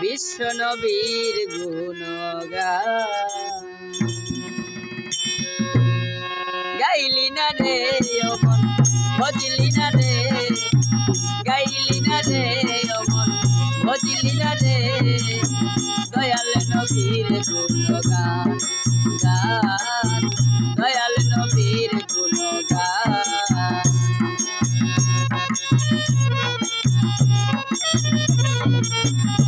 বিশ্ব নবীর গাইলি না রে অমন ভজলি না রে, গাইলি না রে অমন ভজলি না রে দয়াল নবীর গুণগান, গান। দয়াল নবীর গুণগান। আমার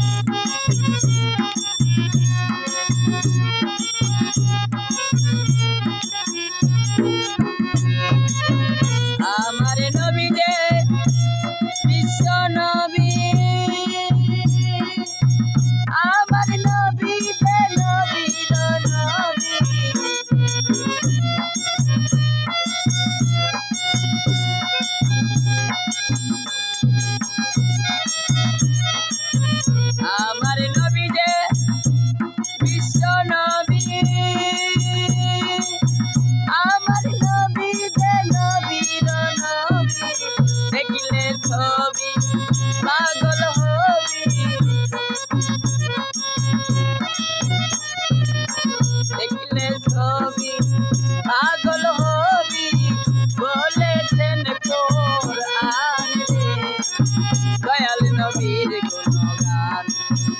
দয়াল নবীর গুণগান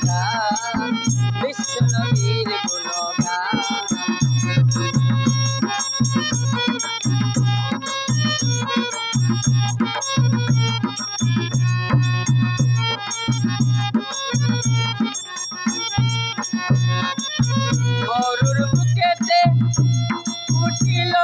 গান বিশ্ব নবীর গুণগান। গরুর বুকেতে উঠিল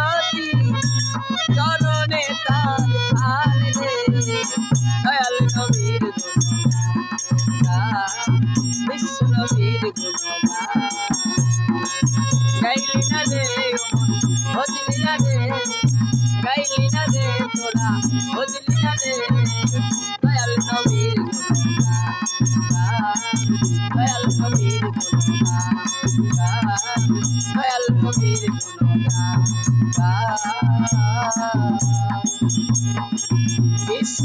মিনতি চরণে তার রে দয়াল নবীর বিশ্ব নবীর গাইলি না রে ভজলি না রে, গাইলি না রে তোরা, ভজলি না রে। বিশ্ব